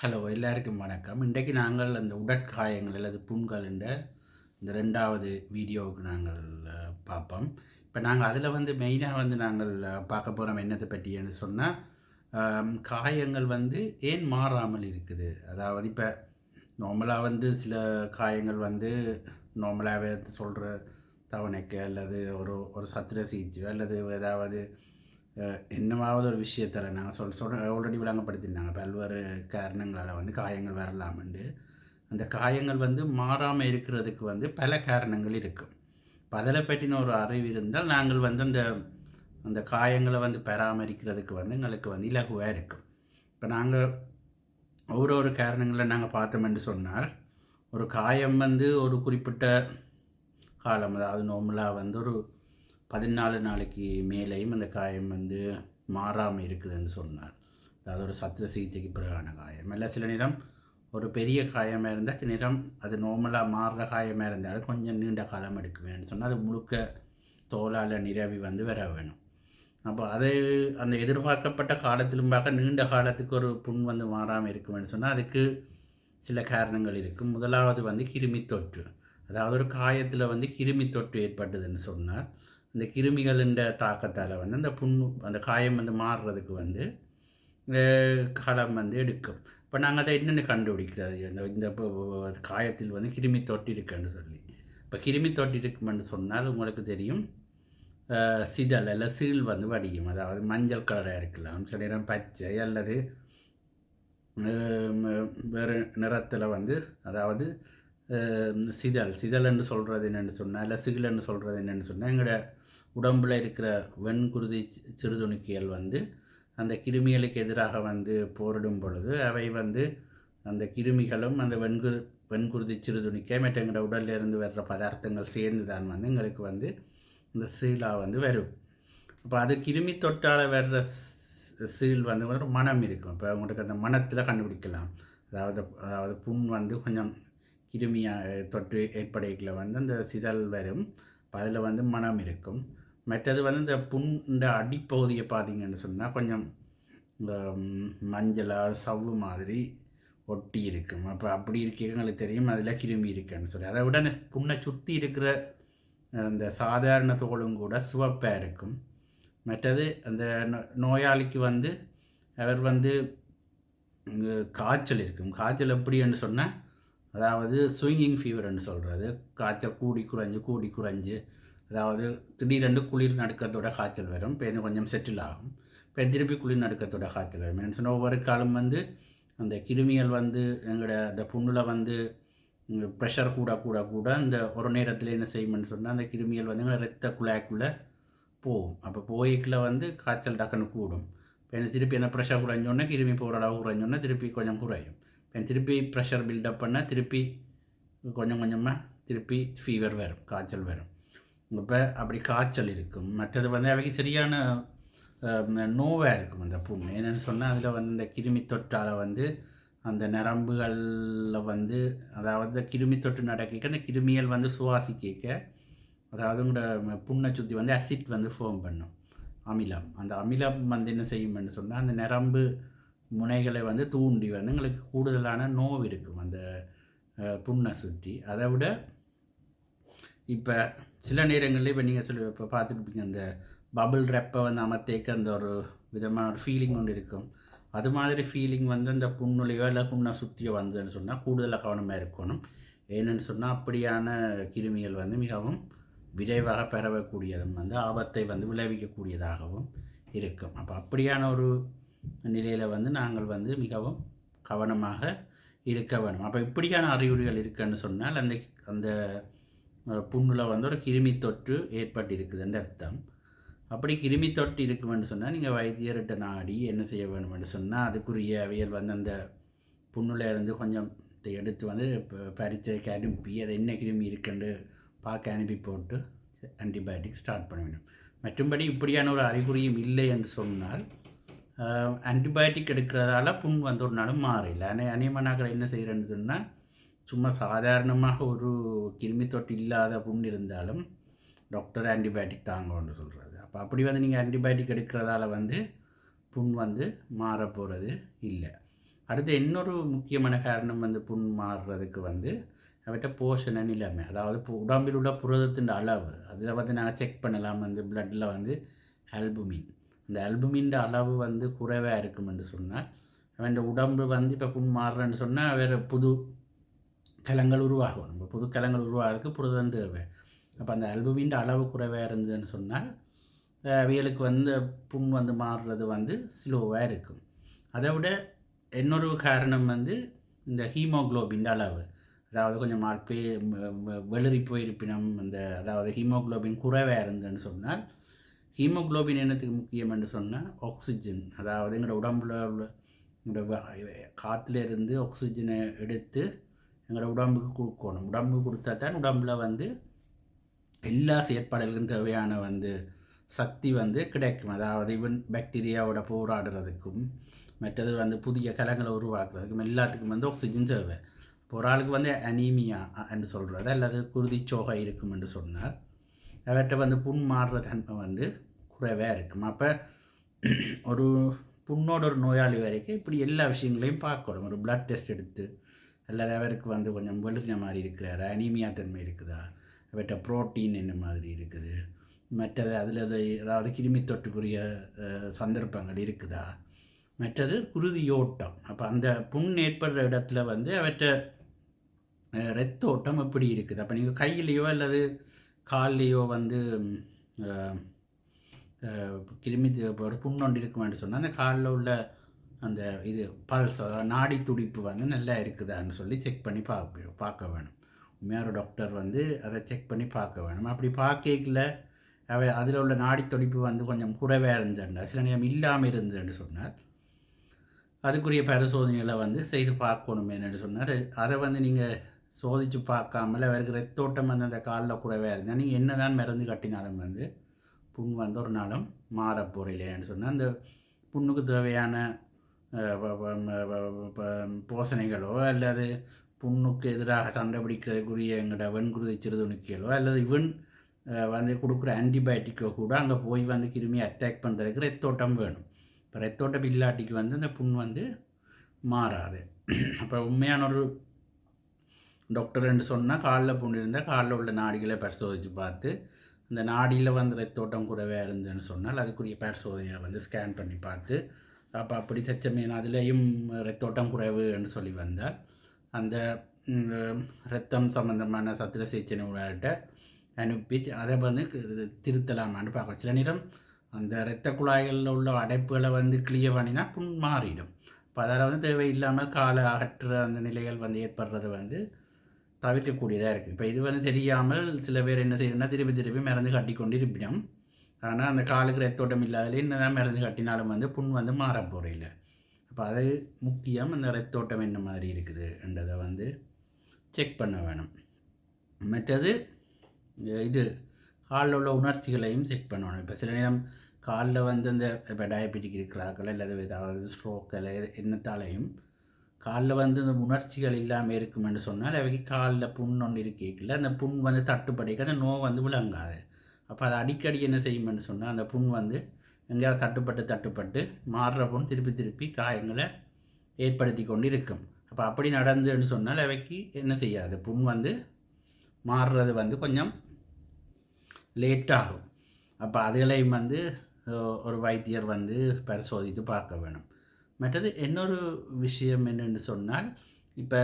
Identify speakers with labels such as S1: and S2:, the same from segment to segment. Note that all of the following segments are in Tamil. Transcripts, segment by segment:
S1: ஹலோ எல்லாருக்கும் வணக்கம். இன்றைக்கு நாங்கள் அந்த உடற்காயங்கள் அல்லது புண்கள் என்ற இந்த ரெண்டாவது வீடியோவுக்கு நாங்கள் பார்ப்போம். இப்போ நாங்கள் அதில் வந்து மெயினாக வந்து நாங்கள் பார்க்க போகிறோம் என்னத்தை பற்றின்னு சொன்னால் காயங்கள் வந்து ஏன் மாறாமல் இருக்குது? அதாவது இப்போ நார்மலாக வந்து சில காயங்கள் வந்து நார்மலாகவே சொல்கிற தவணைக்கு அல்லது ஒரு ஒரு சத்திர சிகிச்சை அல்லது ஏதாவது என்னவாவது ஒரு விஷயத்தில் நாங்கள் சொல் சொல் ஆல்ரெடி விளங்கப்படுத்தினாங்க. பல்வேறு காரணங்களால் வந்து காயங்கள் வரலாம்ண்டு. அந்த காயங்கள் வந்து மாறாமல் இருக்கிறதுக்கு வந்து பல காரணங்கள் இருக்கும் இப்போ அதில் பற்றின ஒரு அறிவு இருந்தால் நாங்கள் வந்து அந்த அந்த காயங்களை வந்து பராமரிக்கிறதுக்கு வந்து எங்களுக்கு வந்து இலகுவாக இருக்கும் இப்போ நாங்கள் ஒரு ஒரு காரணங்களை நாங்கள் பார்த்தோம் என்று சொன்னால் ஒரு காயம் வந்து ஒரு குறிப்பிட்ட காலம் அதாவது நார்மலாக வந்து ஒரு பதினாலு நாளைக்கு மேலேயும் அந்த காயம் வந்து மாறாமல் இருக்குதுன்னு சொன்னார். அதாவது ஒரு சத்திர சிகிச்சைக்கு பிறகான காயம். இல்லை சில நேரம் ஒரு பெரிய காயமாக இருந்தால் சில நேரம் அது நார்மலாக மாறுற காயமாக இருந்தாலும் கொஞ்சம் நீண்ட காலம் எடுக்குவேன்னு சொன்னால் அது முழுக்க தோலால் நிரவி வந்து வர வேணும். அப்போ அது அந்த எதிர்பார்க்கப்பட்ட காலத்திலும் பார்க்க நீண்ட காலத்துக்கு ஒரு புண் வந்து மாறாமல் இருக்குமென்னு சொன்னால் அதுக்கு சில காரணங்கள் இருக்குது முதலாவது வந்து கிருமி தொற்று. அதாவது ஒரு காயத்தில் வந்து கிருமி தொற்று ஏற்பட்டதுன்னு சொன்னார். இந்த கிருமிகளின் தாக்கத்தால் வந்து அந்த புண் அந்த காயம் வந்து மாறுறதுக்கு வந்து களம் வந்து எடுக்கும். இப்போ நாங்கள் அதை என்னென்னு கண்டுபிடிக்கிறது? இந்த இந்த காயத்தில் வந்து கிருமி தொட்டி இருக்குன்னு சொல்லி. இப்போ கிருமி தொட்டி இருக்குமென்னு சொன்னால் உங்களுக்கு தெரியும் சிதல் அல்ல சீல் வந்து வடியும். அதாவது மஞ்சள் கலராக இருக்கலாம். சில நேரம் பச்சை அல்லது வேறு நிறத்தில் வந்து அதாவது சிதல். சிதல் என்று சொல்கிறது என்னென்னு சொன்னால் இல்லை சிகிலன்னு சொல்கிறது என்னென்னு சொன்னால் எங்களோட உடம்பில் இருக்கிற வெண்குருதி சி- வந்து அந்த கிருமிகளுக்கு எதிராக வந்து போரிடும் பொழுது அவை வந்து அந்த கிருமிகளும் அந்த வெண்கு வெண்குருதி சிறுதுணிக்கை மற்ற எங்களோட உடல்லிருந்து வர்ற பதார்த்தங்கள் சேர்ந்து தான் வந்து எங்களுக்கு வந்து இந்த சீலா வந்து வரும். அப்போ அது கிருமி தொட்டால் வர்ற சீல் வந்து ஒரு மனம் இருக்கும். இப்போ உங்களுக்கு அந்த மனத்தில் கண்டுபிடிக்கலாம். அதாவது அதாவது புண் வந்து கொஞ்சம் கிருமியாக தொற்று ஏற்படைகளை வந்து அந்த சிதல் வரும். அதில் வந்து மனம் இருக்கும். மற்றது வந்து இந்த புண்ட அடிப்பகுதியை பார்த்தீங்கன்னு சொன்னால் கொஞ்சம் இந்த ம், சவ்வு மாதிரி ஒட்டி இருக்கும். அப்போ அப்படி இருக்க எங்களுக்கு தெரியும் அதில் கிருமி இருக்குன்னு சொல்லி. அதை விட அந்த புண்ணை சுற்றி இருக்கிற அந்த சாதாரண தோலும் கூட சிவப்பாக இருக்கும். மற்றது அந்த நோ- நோயாளிக்கு வந்து அவர் வந்து காய்ச்சல் இருக்கும். காய்ச்சல் எப்படின்னு சொன்னால் அதாவது ஸ்விங்கிங் ஃபீவர்னு சொல்கிறது காய்ச்சல் கூடி குறைஞ்சு கூடி குறைஞ்சு. அதாவது திடீரென்று குளிர் நடுக்கத்தோட காய்ச்சல் வரும். இப்போ இது கொஞ்சம் செட்டில் ஆகும். இப்போ திருப்பி குளிர் நடுக்கத்தோட காய்ச்சல் வரும். என்னன்னு சொன்னால் ஒவ்வொரு காலம் வந்து அந்த கிருமிகள் வந்து எங்களோட அந்த புண்ணில் வந்து ப்ரெஷர் கூட கூட கூட அந்த ஒரு நேரத்தில் என்ன செய்யும்னு சொன்னால் அந்த கிருமிகள் வந்து எங்களை ரத்த குழாய்க்குள்ளே போகும். அப்போ போய்க்குள்ளே வந்து காய்ச்சல் டக்குன்னு கூடும். இப்போ எனக்கு திருப்பி அந்த ப்ரெஷர் குறைஞ்சோடனே கிருமி போகிற அளவு குறைஞ்சோடனே திருப்பி கொஞ்சம் குறையும். திருப்பி ப்ரெஷர் பில்டப் பண்ணால் திருப்பி கொஞ்சம் கொஞ்சமாக திருப்பி ஃபீவர் வரும் காய்ச்சல் வரும். இப்போ அப்படி காய்ச்சல் இருக்கும். மற்றது வந்து அவைக்கு சரியான நோவாக இருக்கும் அந்த புண் என்னென்னு சொன்னால் அதில் வந்து இந்த கிருமி தொற்றால் வந்து அந்த நரம்புகளில் வந்து அதாவது இந்த கிருமி தொற்று நடக்க அந்த கிருமிகள் வந்து சுவாசிக்க அதாவது உங்களோட புண்ணை சுற்றி வந்து அசிட் வந்து ஃபோம் பண்ணும். அமிலம். அந்த அமிலம் வந்து என்ன செய்யும்னு சொன்னால் அந்த நரம்பு முனைகளை வந்து தூண்டி வந்து எங்களுக்கு கூடுதலான நோவு இருக்கும் அந்த புண்ணை சுற்றி. அதை விட இப்போ சில நேரங்களில் இப்போ நீங்கள் சொல்லி இப்போ பார்த்துருப்பீங்க அந்த பபிள் ரெப்பை வந்து அமர்த்தேக்க அந்த ஒரு விதமான ஒரு ஃபீலிங் ஒன்று இருக்கும். அது மாதிரி ஃபீலிங் வந்து அந்த புண்ணுலையோ இல்லை புண்ணை சுற்றியோ வந்ததுன்னு சொன்னால் கூடுதலாக கவனமாக இருக்கணும். ஏன்னு சொன்னால் அப்படியான கிருமிகள் வந்து மிகவும் விரைவாக பரவக்கூடியதும் வந்து ஆபத்தை வந்து விளைவிக்கக்கூடியதாகவும் இருக்கும். அப்போ அப்படியான ஒரு நிலையில் வந்து நாங்கள் வந்து மிகவும் கவனமாக இருக்க வேணும் அப்போ இப்படியான அறிகுறிகள் இருக்குன்னு சொன்னால் அந்த அந்த புண்ணில் வந்து ஒரு கிருமி தொற்று ஏற்பட்டு இருக்குதுன்னு அர்த்தம். அப்படி கிருமி தொற்று இருக்குமென்னு சொன்னால் நீங்கள் வைத்தியர்கிட்ட நாடி என்ன செய்ய வேணும்னு சொன்னால் அதுக்குரிய அவியல் வந்து அந்த புண்ணுல இருந்து கொஞ்சம் இதை எடுத்து வந்து ப- அனுப்பி அதை என்ன கிருமி இருக்குன்னு பார்க்க அனுப்பி போட்டு ஆன்டிபயோட்டிக் ஸ்டார்ட் பண்ண வேண்டும். மற்றும்படி இப்படியான ஒரு அறிகுறியும் இல்லை என்று சொன்னால் ஆன்டிபயோட்டிக் எடுக்கிறதால புண் வந்து ஒரு நாளும் மாறில்லை ஆனால் அனிமனாக்கள் என்ன செய்கிறேன்னு சொன்னால் சும்மா சாதாரணமாக ஒரு கிருமி தொட்டு இல்லாத புண் இருந்தாலும் டாக்டர் ஆன்டிபயோட்டிக் தாங்கன்னு சொல்கிறது அப்போ அப்படி வந்து நீங்கள் ஆன்டிபயோட்டிக் எடுக்கிறதால வந்து புண் வந்து மாற போகிறது இல்லை. அடுத்து இன்னொரு முக்கியமான காரணம் வந்து புண் மாறுறதுக்கு வந்து அவற்றை போஷண நிலைமை அதாவது உடம்பில் உள்ள புரதத்தின் அளவு அதில் வந்து நாங்கள் செக் பண்ணலாம் வந்து பிளட்டில் வந்து ஆல்புமின் இந்த அல்புமின் அளவு வந்து குறைவாக இருக்குமென்று சொன்னால் அவன் உடம்பு வந்து இப்போ புண் மாறுறன்னு சொன்னால் வேறு புது கலங்கள் உருவாகும். நம்ம புது கலங்கள் உருவாகிறதுக்கு புரதம் தேவை. அப்போ அந்த அல்புமின் அளவு குறைவாக இருந்ததுன்னு சொன்னால் அவியலுக்கு வந்து புண் வந்து மாறுறது வந்து ஸ்லோவாக இருக்கும். அதை விட இன்னொரு காரணம் வந்து இந்த ஹீமோக்ளோபின் அளவு. அதாவது கொஞ்சம் மாற்றி வெளிரி போயிருப்பினம் இந்த அதாவது ஹீமோக்ளோபின் குறைவாக இருந்ததுன்னு சொன்னால் ஹீமோக்ளோபின் என்னத்துக்கு முக்கியம் என்று சொன்னால் ஆக்சிஜன் அதாவது எங்களோட உடம்புல உள்ள காற்றுல இருந்து ஆக்சிஜனை எடுத்து எங்களோட உடம்புக்கு கொடுக்கணும். உடம்புக்கு கொடுத்தா தான் உடம்புல வந்து எல்லா செயற்பாடுகளுக்கும் தேவையான வந்து சக்தி வந்து கிடைக்கும். அதாவது இவன் பாக்டீரியாவோட போராடுறதுக்கும் மற்றது வந்து புதிய கலங்களை உருவாக்குறதுக்கும் எல்லாத்துக்கும் வந்து ஆக்சிஜன் தேவை. இப்போ ஒரு ஆளுக்கு வந்து அனீமியா என்று சொல்கிறது அல்லது குருதிச்சோகை இருக்கும் என்று சொன்னார் அவர்கிட்ட வந்து புண் மாறுற தன்மை வந்து குறைவாக இருக்கும்? அப்போ ஒரு புண்ணோட ஒரு நோயாளி வரைக்கும் இப்படி எல்லா விஷயங்களையும் பார்க்கணும். ஒரு பிளட் டெஸ்ட் எடுத்து அல்லது அவருக்கு வந்து கொஞ்சம் வெளுக்கின மாதிரி இருக்கிறாரு? அனீமியா தன்மை இருக்குதா? அவர்கிட்ட ப்ரோட்டீன் என்ன மாதிரி இருக்குது? மற்றது அதில் அதாவது கிருமி தொற்றுக்குரிய சந்தர்ப்பங்கள் இருக்குதா? மற்றது குருதியோட்டம் அப்போ அந்த புண் ஏற்படுற இடத்துல வந்து அவற்ற ரத்த ஓட்டம் எப்படி இருக்குது? அப்போ நீங்கள் கையிலையோ அல்லது கால்லையோ வந்து கிருமி ஒரு புண்ணொண்டு இருக்குமான்னு சொன்னால் அந்த காலில் உள்ள அந்த இது பல்ஸ் நாடி துடிப்பு வந்து நல்லா இருக்குதான்னு சொல்லி செக் பண்ணி பார்க்க பார்க்க வேணும். உண்மையான டாக்டர் வந்து அதை செக் பண்ணி பார்க்க வேணும். அப்படி பார்க்கல அவை அதில் உள்ள நாடி துடிப்பு வந்து கொஞ்சம் குறைவாக இருந்தேன் சில நேரம் இல்லாமல் இருந்ததுன்னு சொன்னார். அதுக்குரிய பரிசோதனைகளை வந்து செய்து பார்க்கணுமே என்னென்னு சொன்னார். அதை வந்து நீங்கள் சோதித்து பார்க்காமல் அவருக்கு ரத்தோட்டம் வந்து அந்த காலில் குறைவாக இருந்தால் நீங்கள் என்ன தான் மருந்து கட்டினாலும் வந்து புண் வந்து ஒரு நாளும் மாற போகிறீங்களேன்னு சொன்னால் அந்த புண்ணுக்கு தேவையான போசனைகளோ அல்லது புண்ணுக்கு எதிராக சண்டை பிடிக்கிறதுக்குரிய எங்களோட வெண்குருதி சிறுதுணுக்கிகளோ அல்லது இவன் வந்து கொடுக்குற ஆன்டிபயோட்டிக்கோ கூட அங்கே போய் வந்து கிருமியை அட்டாக் பண்ணுறதுக்கு ரத்தோட்டம் வேணும். இப்போ ரத்தோட்டம் இல்லாட்டிக்கு வந்து அந்த புண் வந்து மாறாது. அப்புறம் உண்மையான ஒரு டாக்டர்ன்னு சொன்னால் காலில் புண்ணிருந்தால் காலில் உள்ள நாடிகளை பரிசோதித்து பார்த்து இந்த நாடியில் வந்து ரத்தோட்டம் குறைவாக இருந்துன்னு சொன்னால் அதுக்குரிய பரிசோதனையை வந்து ஸ்கேன் பண்ணி பார்த்து அப்போ அப்படி தச்சமேன் அதுலேயும் ரத்தோட்டம் குறைவுன்னு சொல்லி வந்தால் அந்த ரத்தம் சம்மந்தமான சத்திர சிகிச்சை நிபுணர்கிட்ட அனுப்பி அதை வந்து திருத்தலாமான்னு பார்க்கலாம் சில நேரம் அந்த இரத்த குழாய்களில் உள்ள அடைப்புகளை வந்து கிளியர் பண்ணினா புண் மாறிடும். இப்போ அதில் வந்து தேவையில்லாமல் காலை அகற்ற அந்த நிலைகள் வந்து ஏற்படுறது வந்து தவிர்க்கக்கூடியதாக இருக்குது இப்போ இது வந்து தெரியாமல் சில பேர் என்ன செய்யணும்னா திருப்பி திருப்பி மருந்து கட்டி கொண்டு இருப்பிடும் ஆனால் அந்த காலுக்கு ரத்தோட்டம் இல்லாதல என்ன தான் மருந்து கட்டினாலும் வந்து புண் வந்து மாறப்போகிற போகிறதில்ல அப்போ அது முக்கியம். அந்த ரத்தோட்டம் என்ன மாதிரி இருக்குது என்றதை வந்து செக் பண்ண வேணும். மற்றது இது காலில் உள்ள உணர்ச்சிகளையும் செக் பண்ணணும். இப்போ சில நேரம் காலில் வந்து இந்த இப்போ டயபெட்டிக் இருக்கிறார்கள் அல்லது ஏதாவது ஸ்ட்ரோக் அல்லது என்னத்தாலையும் காலில் வந்து இந்த உணர்ச்சிகள் இல்லாமல் இருக்கும் என்று சொன்னால் அவைக்கு காலில் புண் ஒன்று இருக்கல அந்த புண் வந்து தட்டுப்படைக்கு அந்த நோய் வந்து விளங்காது. அப்போ அதை அடிக்கடி என்ன செய்யும்னு சொன்னால் அந்த புண் வந்து எங்கேயாவது தட்டுப்பட்டு தட்டுப்பட்டு மாறுற புண் திருப்பி திருப்பி காயங்களை ஏற்படுத்தி கொண்டு இருக்கும் அப்போ அப்படி நடந்துன்னு சொன்னால் அவைக்கு என்ன செய்யாது? புண் வந்து மாறுறது வந்து கொஞ்சம் லேட்டாகும் அப்போ அதுகளையும் வந்து ஒரு வைத்தியர் வந்து பரிசோதித்து பார்க்க வேணும். மற்றது இன்னொரு விஷயம் என்னென்னு சொன்னால் இப்போ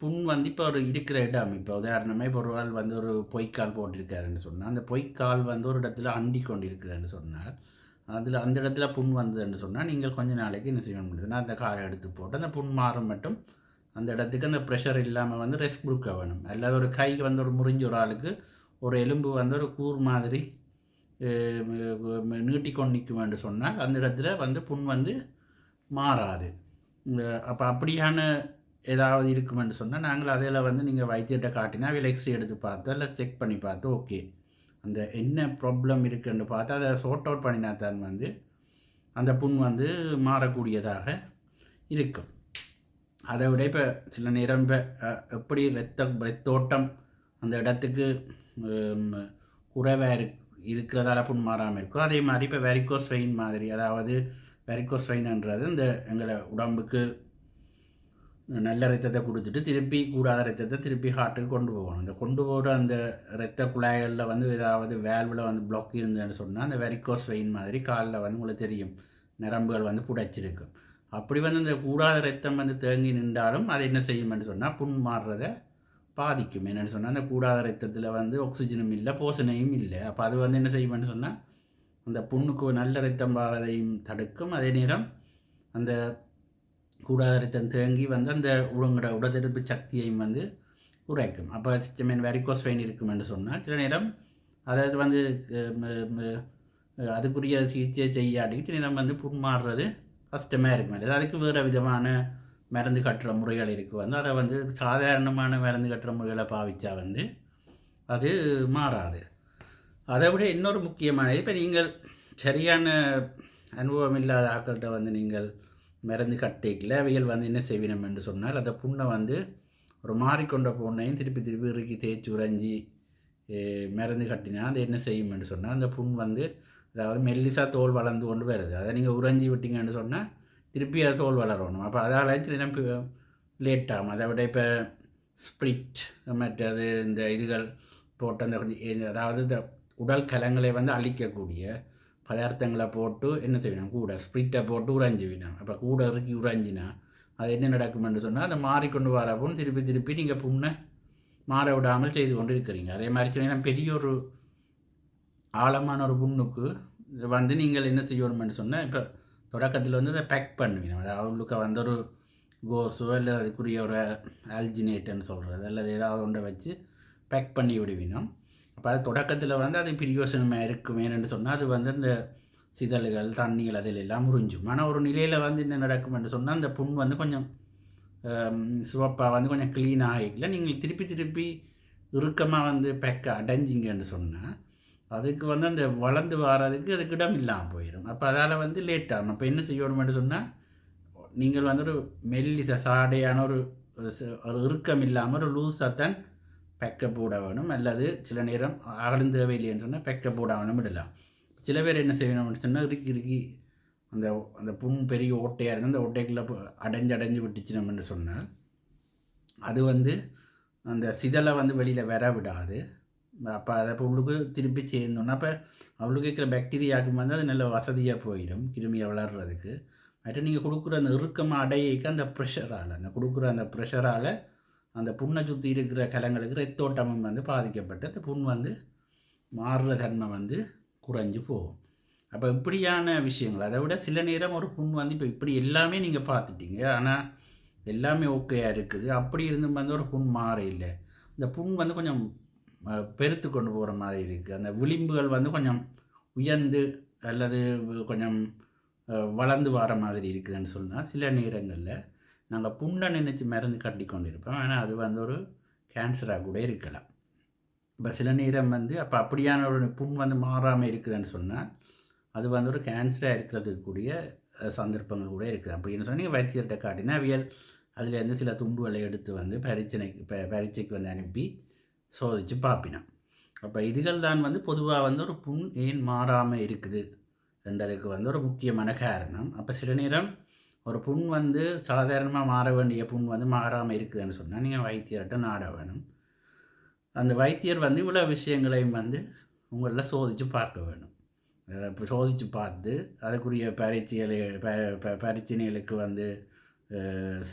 S1: புண் வந்து இப்போ ஒரு இருக்கிற இடம். இப்போ உதாரணமாக இப்போ ஒரு ஆள் வந்து ஒரு பொய்க்கால் போட்டிருக்காருன்னு சொன்னால் அந்த பொய்க்கால் வந்து ஒரு இடத்துல அண்டி கொண்டு இருக்குதுன்னு சொன்னால் அதில் அந்த இடத்துல புண் வந்ததுன்னு சொன்னால் நீங்கள் கொஞ்ச நாளைக்கு என்ன செய்ய முடியுதுன்னா அந்த காரை எடுத்து போட்டு அந்த புண் மாறும் மட்டும் அந்த இடத்துக்கு அந்த ப்ரெஷர் இல்லாமல் வந்து ரெஸ்ட் கொடுக்க வேணும். அல்லது ஒரு கைக்கு வந்து ஒரு முறிஞ்ச ஒரு ஆளுக்கு ஒரு எலும்பு வந்து ஒரு கூர் மாதிரி நீட்டிக்கொண்டு நிற்கும் சொன்னால் அந்த இடத்துல வந்து புண் வந்து மாறாது. அப்போ அப்படியான ஏதாவது இருக்குமென்று சொன்னால் நாங்கள் அதில் வந்து நீங்கள் வைத்தியத்தை காட்டினா அதில் எக்ஸ்ரே எடுத்து பார்த்து இல்லை செக் பண்ணி பார்த்து ஓகே அந்த என்ன ப்ராப்ளம் இருக்குன்னு பார்த்து அதை சோர்ட் அவுட் பண்ணினா தான் வந்து அந்த புண் வந்து மாறக்கூடியதாக இருக்கும். அதை விட இப்போ சில நேரம் இப்போ எப்படி ரத்த ரத்தோட்டம் அந்த இடத்துக்கு குறைவாக இருக் இருக்கிறதால புண் மாறாமல் இருக்கோ அதே மாதிரி இப்போ வெரிகோஸ் வெயின் மாதிரி அதாவது வெரிகோஸ் வெயின்ன்றது இந்த எங்களை உடம்புக்கு நல்ல ரத்தத்தை கொடுத்துட்டு திருப்பி கூடாத ரத்தத்தை திருப்பி ஹார்ட்டுக்கு கொண்டு போகணும். இந்த கொண்டு போகிற அந்த இரத்த குழாய்களில் வந்து ஏதாவது வேல்வில் வந்து பிளாக் இருந்ததுன்னு சொன்னால் அந்த வெரிகோஸ் வெயின் மாதிரி காலில் வந்து உங்களுக்கு தெரியும். நரம்புகள் வந்து புடைச்சிருக்கும். அப்படி வந்து இந்த கூடாத ரத்தம் வந்து தேங்கி நின்றாலும் அது என்ன செய்யும்னு சொன்னால் புண் மாறுறதை பாதிக்கும். என்னென்னு சொன்னால் அந்த கூடாத ரத்தத்தில் வந்து ஆக்சிஜனும் இல்லை போசனையும் இல்லை. அப்போ அது வந்து என்ன செய்யும்னு சொன்னால் அந்த புண்ணுக்கு நல்ல ரத்தம் பாரதையும் தடுக்கும். அதே நேரம் அந்த கூடாத ரத்தம் தேங்கி வந்து அந்த உடங்குற உடதெடுப்பு சக்தியையும் வந்து குறைக்கும் அப்போ மீன் வெரிகோஸ் வெயின் இருக்கும் என்று சொன்னால் சில நேரம் அதாவது வந்து அதுக்குரிய சிகிச்சை செய்யாடி சில நேரம் வந்து புண்மாறுறது கஷ்டமாக இருக்கும். அதுக்கு வேறு விதமான மருந்து கட்டுற முறைகள் இருக்குது வந்து அதை வந்து சாதாரணமான மருந்து கட்டுற முறைகளை பாவிச்சா வந்து அது மாறாது. அதை விட இன்னொரு முக்கியமானது இப்போ நீங்கள் சரியான அனுபவம் இல்லாத ஆக்கள்கிட்ட வந்து நீங்கள் மருந்து கட்டிக்கல அவைகள் வந்து என்ன செய்வினம் என்று சொன்னால் அந்த புண்ணை வந்து ஒரு மாறிக்கொண்ட புண்ணையும் திருப்பி திருப்பி இறுக்கி தேய்ச்சி உறைஞ்சி மருந்து கட்டினா அது என்ன செய்யும் என்று சொன்னால் அந்த புண் வந்து அதாவது மெல்லிசா தோல் வளர்ந்து கொண்டு வருது. அதை நீங்கள் உறைஞ்சி விட்டீங்கன்னு சொன்னால் திருப்பி அதை தோல் வளரணும். அப்போ அதால் சில லேட் ஆகும். அதை விட இப்போ ஸ்ப்ரிட் மற்றது இந்த இதுகள் போட்டு அந்த கொஞ்சம் அதாவது இந்த உடல் கலங்களை வந்து அழிக்கக்கூடிய பதார்த்தங்களை போட்டு என்ன செய்யணும்? கூட ஸ்ப்ரிட்டை போட்டு உறைஞ்சி அப்போ கூட இறுக்கி உறைஞ்சினா அது என்ன நடக்கும்னு சொன்னால் அதை மாறிக்கொண்டு வரப்போன்னு திருப்பி திருப்பி நீங்கள் புண்ணை மாற விடாமல் செய்து கொண்டு இருக்கிறீங்க அதே மாதிரி சொன்னீங்கன்னா பெரிய ஒரு ஆழமான ஒரு புண்ணுக்கு வந்து நீங்கள் என்ன செய்யணும்னு சொன்னால் இப்போ தொடக்கத்தில் வந்து அதை பேக் பண்ணுவீங்க. அதாவது அவங்களுக்கு வந்து ஒரு கோஸோ இல்லை அதுக்குரிய ஒரு ஆல்ஜினேட்டுன்னு சொல்கிறது அல்லது ஏதாவது ஒன்றை வச்சு பேக் பண்ணி விடுவினோம் அப்போ அது தொடக்கத்தில் வந்து அது பிரியோசனமாக இருக்குமேனு சொன்னால் அது வந்து அந்த சிதழ்கள் தண்ணிகள் அதில் எல்லாம் முறிஞ்சும் ஆனால் ஒரு நிலையில் வந்து என்ன நடக்கும்னு சொன்னால் அந்த புண் வந்து கொஞ்சம் சிவப்பாக வந்து கொஞ்சம் க்ளீன் ஆகிக்கல நீங்கள் திருப்பி திருப்பி இறுக்கமாக வந்து பெக்க அடைஞ்சிங்கன்னு சொன்னால் அதுக்கு வந்து அந்த வளர்ந்து வர்றதுக்கு அதுக்கு இடம் இல்லாமல் போயிடும் அப்போ அதால் வந்து லேட் ஆகும். அப்போ என்ன செய்யணும்னு சொன்னால் நீங்கள் வந்து ஒரு மெல்லி சாடையான ஒரு ஒரு இறுக்கம் இல்லாமல் ஒரு லூஸாக தான் பெக்க போட வேணும் அல்லது சில நேரம் அகலும் தேவையில்லைன்னு சொன்னால் பெக்க போட வேணும் விடலாம். சில பேர் என்ன செய்யணும்னு சொன்னால் இறுக்கி இறுக்கி அந்த அந்த புண் பெரிய ஓட்டையாக இருந்தால் அந்த ஓட்டைக்குள்ளே அடைஞ்சு அடைஞ்சு விட்டுச்சினோம்னு சொன்னால் அது வந்து அந்த சிதலை வந்து வெளியில் வர விடாது. அப்போ அதை இப்போ உள்ளுக்கு திருப்பி சேர்ந்தோன்னா அப்போ அவளுக்கு இருக்கிற பாக்டீரியாவுக்கு வந்து அது நல்ல வசதியாக போயிடும் கிருமியை வளர்கிறதுக்கு மற்ற நீங்கள் கொடுக்குற அந்த இறுக்கமாக அடையிக்க அந்த ப்ரெஷரால் அந்த கொடுக்குற அந்த ப்ரெஷரால் அந்த புண்ணை சுற்றி இருக்கிற கலங்களுக்கு ரத்தோட்டமும் வந்து பாதிக்கப்பட்டு அந்த புண் வந்து மாறுற தன்மை வந்து குறைஞ்சி போகும். அப்போ இப்படியான விஷயங்கள் அதை விட சில நேரம் ஒரு புண் வந்து இப்போ இப்படி எல்லாமே நீங்கள் பார்த்துட்டீங்க. ஆனால் எல்லாமே ஓகேயாக இருக்குது. அப்படி இருந்து வந்து ஒரு புண் மாற இல்லை இந்த புண் வந்து கொஞ்சம் பெருத்து கொண்டு போகிற மாதிரி இருக்குது அந்த விளிம்புகள் வந்து கொஞ்சம் உயர்ந்து அல்லது கொஞ்சம் வளர்ந்து வர மாதிரி இருக்குதுன்னு சொன்னால் சில நேரங்களில் நாங்கள் புண்ணை நினச்சி மருந்து கட்டி கொண்டிருப்போம் ஆனால் அது வந்து ஒரு கேன்சராக கூட இருக்கலாம். இப்போ சில நேரம் வந்து அப்போ அப்படியான ஒரு புண் வந்து மாறாமல் இருக்குதுன்னு சொன்னால் அது வந்து ஒரு கேன்சராக இருக்கிறதுக்கு கூடிய சந்தர்ப்பங்கள் கூட இருக்குது. அப்படின்னு சொல்லி வைத்தியர்கிட்ட காட்டினா அவியல் அதுலேருந்து சில துண்டுகளை எடுத்து வந்து பரீட்சனைக்கு பரீட்சைக்கு வந்து அனுப்பி சோதித்து பார்ப்பினான் அப்போ இதுகள் தான் வந்து பொதுவாக வந்து ஒரு புண் ஏன் மாறாமல் இருக்குது? ரெண்டதுக்கு வந்து ஒரு முக்கியமான காரணம். அப்போ சில நேரம் ஒரு புண் வந்து சாதாரணமாக மாற வேண்டிய புண் வந்து மாறாமல் இருக்குதுன்னு சொன்னால் நீங்கள் வைத்தியர்கிட்ட நாட வேணும். அந்த வைத்தியர் வந்து இவ்வளோ விஷயங்களையும் வந்து உங்களில் சோதித்து பார்க்க வேணும். இப்போ சோதித்து பார்த்து அதுக்குரிய பரீட்சைகளை பரீட்சைகளுக்கு வந்து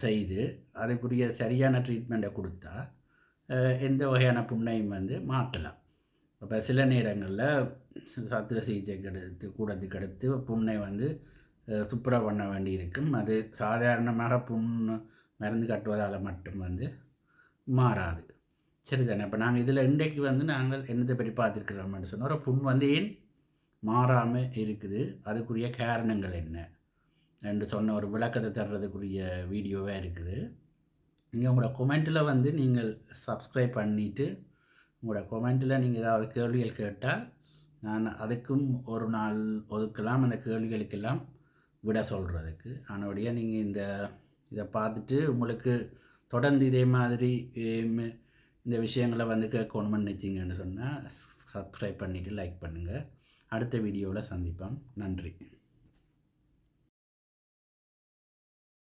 S1: செய்து அதுக்குரிய சரியான ட்ரீட்மெண்ட்டை கொடுத்தா எந்த வகையான புண்ணையும் வந்து மாற்றலாம். இப்போ சில நேரங்களில் சத்திர சிகிச்சைக்கு எடுத்து கூடத்துக்கு எடுத்து புண்ணை வந்து சூப்பராக பண்ண வேண்டி இருக்கும் அது சாதாரணமாக புண் மருந்து கட்டுவதால் மட்டும் வந்து மாறாது. சரி தானே இப்போ நாங்கள் இதில் இன்றைக்கு வந்து நாங்கள் என்னத்தை பற்றி பார்த்துருக்குறோம்னு சொன்னால் ஒரு புண் வந்து ஏன் மாறாமல் இருக்குது? அதுக்குரிய காரணங்கள் என்ன? என்று சொன்ன ஒரு விளக்கத்தை தர்றதுக்குரிய வீடியோவாக இருக்குது. நீங்கள் உங்களோட கொமெண்ட்டில் வந்து நீங்கள் சப்ஸ்கிரைப் பண்ணிவிட்டு உங்களோட கொமெண்ட்டில் நீங்கள் ஏதாவது கேள்விகள் கேட்டால் நான் அதுக்கும் ஒரு நாள் ஒதுக்கலாம். அந்த கேள்விகளுக்கெல்லாம் விட சொல்கிறதுக்கு ஆனபடியாக நீங்கள் இந்த இதை பார்த்துட்டு உங்களுக்கு தொடர்ந்து இதே மாதிரி இந்த விஷயங்களை வந்து கேட்கணும்னு நினச்சிங்கன்னு சொன்னால் சப்ஸ்கிரைப் பண்ணிவிட்டு லைக் பண்ணுங்கள் அடுத்த வீடியோவில் சந்திப்போம். நன்றி.